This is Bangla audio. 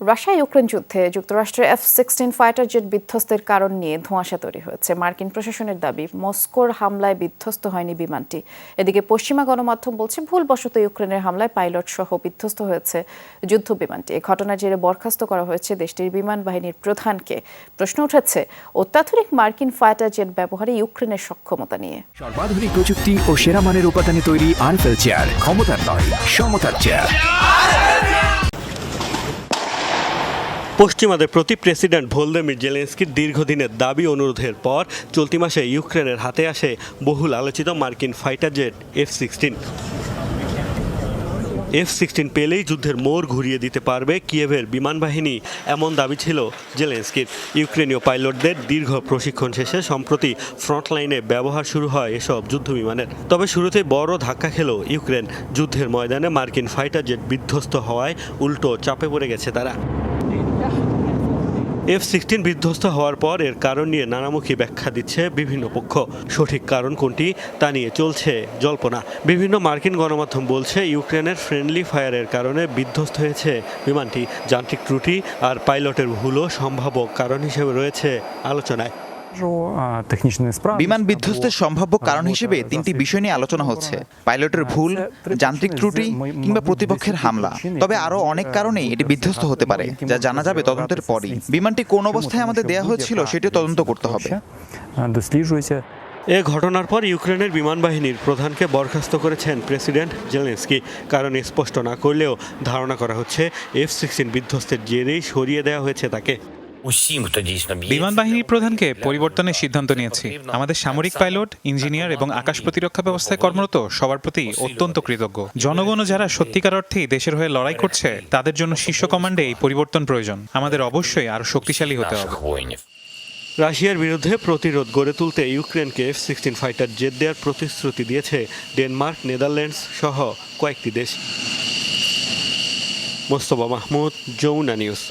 রাশিয়া ইউক্রেন যুদ্ধে যুক্তরাষ্ট্রের এফ সিক্সটিন ফাইটার জেট বিধ্বস্তের কারণ নিয়ে ধোঁয়াশা তৈরি হয়েছে। মার্কিন প্রশাসনের দাবি, মস্কোর হামলায় বিধ্বস্ত হয়নি বিমানটি। এদিকে পশ্চিমা গণমাধ্যম বলছে, ভুলবশত ইউক্রেনের হামলায় পাইলট সহ বিধ্বস্ত হয়েছে যুদ্ধ বিমানটি। এই ঘটনার জেরে বরখাস্ত করা হয়েছে দেশটির বিমান বাহিনীর প্রধানকে। প্রশ্ন উঠেছে, অত্যাধুনিক মার্কিন ফাইটার জেট ব্যবহারে ইউক্রেনের সক্ষমতা নিয়ে। সর্বাধুনিক প্রযুক্তি ও সেরা মানের উপাদানে তৈরি আনফেল চেয়ার ক্ষমতার নয়, সমতার চেয়ার পশ্চিমাদের প্রতি প্রেসিডেন্ট ভোলদেমির জেলেন্সকির দীর্ঘদিনের দাবি অনুরোধের পর চলতি মাসে ইউক্রেনের হাতে আসে বহুল আলোচিত মার্কিন fighter jet F sixteen. F sixteen পেলেই যুদ্ধের মোড় ঘুরিয়ে দিতে পারবে কিয়েভের বিমান বাহিনী, এমন দাবি ছিল জেলেন্সকির। ইউক্রেনীয় পাইলটদের দীর্ঘ প্রশিক্ষণ শেষে সম্প্রতি ফ্রন্টলাইনে ব্যবহার শুরু হয় এসব যুদ্ধ বিমানের। তবে শুরুতে বড় ধাক্কা খেল ইউক্রেন। যুদ্ধের ময়দানে মার্কিন ফাইটার জেট বিধ্বস্ত হওয়ায় উল্টো চাপে পড়ে গেছে তারা। এফ সিক্সটিন বিধ্বস্ত হওয়ার পর এর কারণ নিয়ে নানামুখী ব্যাখ্যা দিচ্ছে বিভিন্ন পক্ষ। সঠিক কারণ কোনটি তা নিয়ে চলছে জল্পনা। বিভিন্ন মার্কিন গণমাধ্যম বলছে, ইউক্রেনের ফ্রেন্ডলি ফায়ারের কারণে বিধ্বস্ত হয়েছে বিমানটি। যান্ত্রিক ত্রুটি আর পাইলটের ভুলও সম্ভাব্য কারণ হিসেবে রয়েছে আলোচনায়। বিমান বিধ্বস্তের সম্ভাব্য কারণ হিসেবে তিনটি বিষয় নিয়ে আলোচনা হচ্ছে। পাইলটের ভুল যান্ত্রিক ত্রুটি কিংবা প্রতিপক্ষের হামলা। তবে আরও অনেক কারণে এটি বিধ্বস্ত হতে পারে যা জানা যাবে তদন্তের পরই। বিমানটি কোন অবস্থায় আমাদের দেয়া হয়েছিল সেটি তদন্ত করতে হবে। এ ঘটনার পর ইউক্রেনের বিমান বাহিনীর প্রধানকে বরখাস্ত করেছেন প্রেসিডেন্ট জেলেন্সকি। কারণ স্পষ্ট না করলেও ধারণা করা হচ্ছে এফ সিক্সটিন বিধ্বস্তের জেরেই সরিয়ে দেওয়া হয়েছে তাকে। усім, хто дійсно б'є. বিমান বাহিনীর প্রধানকে পরিবর্তনের সিদ্ধান্ত নিয়েছি আমাদের সামরিক পাইলট ইঞ্জিনিয়ার এবং আকাশ প্রতিরক্ষা ব্যবস্থায় কর্মরত সবার প্রতি অত্যন্ত কৃতজ্ঞ জনগণ ও যারা সত্যিকার অর্থেই দেশের হয়ে লড়াই করছে তাদের জন্য শীর্ষ কমান্ডে এই পরিবর্তন প্রয়োজন আমাদের অবশ্যই আরো শক্তিশালী হতে হবে наших воїнів. রাশিয়ার বিরুদ্ধে প্রতিরোধ গড়ে তুলতে ইউক্রেনকে এফ সিক্সটিন ফাইটার জেট দেওয়ার প্রতিশ্রুতি দিয়েছে ডেনমার্ক নেদারল্যান্ডস সহ কয়েকটি দেশ মোস্তফা মাহমুদ যমুনা নিউজ